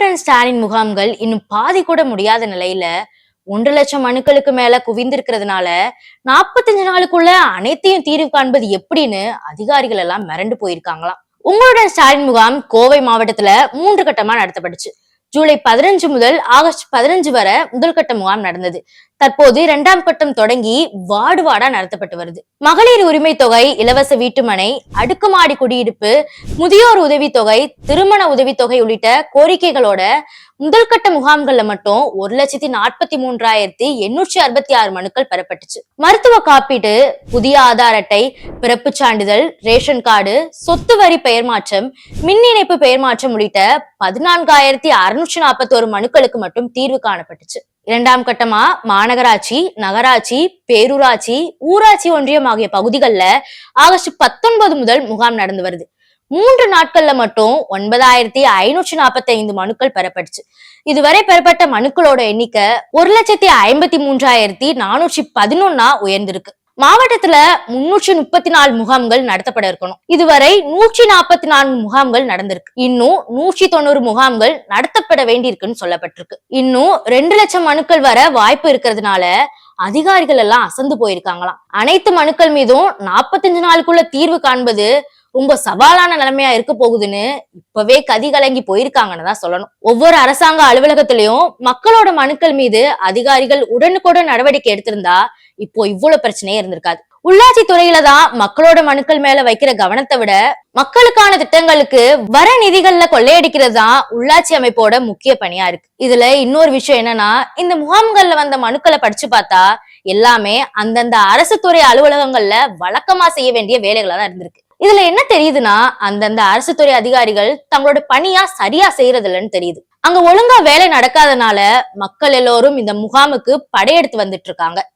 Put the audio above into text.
உங்களுடன் ஸ்டாலின் முகாம்கள் இன்னும் பாதி கூட முடியாத நிலையில ஒன்று லட்சம் மனுக்களுக்கு மேல குவிந்திருக்கிறதுனால நாற்பத்தஞ்சு நாளுக்குள்ள அனைத்தையும் தீர்வு காண்பது எப்படின்னு அதிகாரிகள் எல்லாம் மிரண்டு போயிருக்காங்களாம். உங்களுடன் ஸ்டாலின் முகாம் கோவை மாவட்டத்துல மூன்று கட்டமா நடத்தப்பட்டுச்சு. ஜூலை பதினஞ்சு முதல் ஆகஸ்ட் பதினஞ்சு வரை முதல் கட்ட முகாம் நடந்தது. தற்போது இரண்டாம் கட்டம் தொடங்கி வார்டு வார்டா நடத்தப்பட்டு வருது. மகளிர் உரிமை தொகை இலவச வீட்டுமனை அடுக்குமாடி குடியிருப்பு முதியோர் உதவித்தொகை திருமண உதவித்தொகை உள்ளிட்ட கோரிக்கைகளோட முதல் கட்ட முகாம்கள்ல மட்டும் ஒரு லட்சத்தி நாற்பத்தி மூன்றாயிரத்தி எண்ணூற்றி அறுபத்தி ஆறு மனுக்கள் பெறப்பட்டுச்சு. மருத்துவ காப்பீடு புதிய ஆதார் அட்டை பிறப்பு சான்றிதழ் ரேஷன் கார்டு சொத்து வரி பெயர் மாற்றம் மின் இணைப்பு பெயர் மாற்றம் உள்ளிட்ட பதினான்காயிரத்தி அறுநூற்றி நாற்பத்தி ஒரு மனுக்களுக்கு மட்டும் தீர்வு காணப்பட்டுச்சு. இரண்டாம் கட்டமா மாநகராட்சி நகராட்சி பேரூராட்சி ஊராட்சி ஒன்றியம் ஆகிய பகுதிகளில் ஆகஸ்ட் பத்தொன்பது முதல் முகாம் நடந்து வருது. மூன்று நாட்கள்ல மட்டும் ஒன்பதாயிரத்தி ஐநூற்றி நாற்பத்தி ஐந்து மனுக்கள் பெறப்பட்டுச்சு. இதுவரை பெறப்பட்ட மனுக்களோட எண்ணிக்கை ஒரு லட்சத்தி ஐம்பத்தி மூன்றாயிரத்தி நானூற்றி பதினொன்னா உயர்ந்திருக்கு. மாவட்டத்துல முன்னூற்றி முப்பத்தி நாலு முகாம்கள் நடத்தப்பட இருக்கணும். இதுவரை நூற்றி நாற்பத்தி நான்கு முகாம்கள் நடந்திருக்கு. இன்னும் நூற்றி தொண்ணூறு முகாம்கள் நடத்தப்பட வேண்டியிருக்குன்னு சொல்லப்பட்டிருக்கு. இன்னும் ரெண்டு லட்சம் மனுக்கள் வர வாய்ப்பு இருக்கிறதுனால அதிகாரிகள் எல்லாம் அசந்து போயிருக்காங்களாம். அனைத்து மனுக்கள் மீதும் நாற்பத்தஞ்சு நாளுக்குள்ள தீர்வு காண்பது ரொம்ப சவாலான நிலைமையா இருக்க போகுதுன்னு இப்பவே கதி கலங்கி போயிருக்காங்கன்னு தான் சொல்லணும். ஒவ்வொரு அரசாங்க அலுவலகத்திலையும் மக்களோட மனுக்கள் மீது அதிகாரிகள் உடனுக்குடன் நடவடிக்கை எடுத்திருந்தா இப்போ இவ்வளவு பிரச்சனையே இருந்திருக்காது. உள்ளாட்சி துறையில தான் மக்களோட மனுக்கள் மேல வைக்கிற கவனத்தை விட மக்களுக்கான திட்டங்களுக்கு வர நிதிகள்ல கொள்ளையடிக்கிறது தான் உள்ளாட்சி அமைப்போட முக்கிய பணியா இருக்கு. இதுல இன்னொரு விஷயம் என்னன்னா இந்த முகாம்கள்ல வந்த மனுக்களை படிச்சு பார்த்தா எல்லாமே அந்தந்த அரசு துறை அலுவலகங்கள்ல வழக்கமா செய்ய வேண்டிய வேலைகளா தான் இருந்திருக்கு. இதுல என்ன தெரியுதுன்னா அந்தந்த அரசு துறை அதிகாரிகள் தங்களோட பணியா சரியா செய்யறது இல்லைன்னு தெரியுது. அங்க ஒழுங்கா வேலை நடக்காதனால மக்கள் எல்லோரும் இந்த முகாமுக்கு படையெடுத்து வந்துட்டு இருக்காங்க.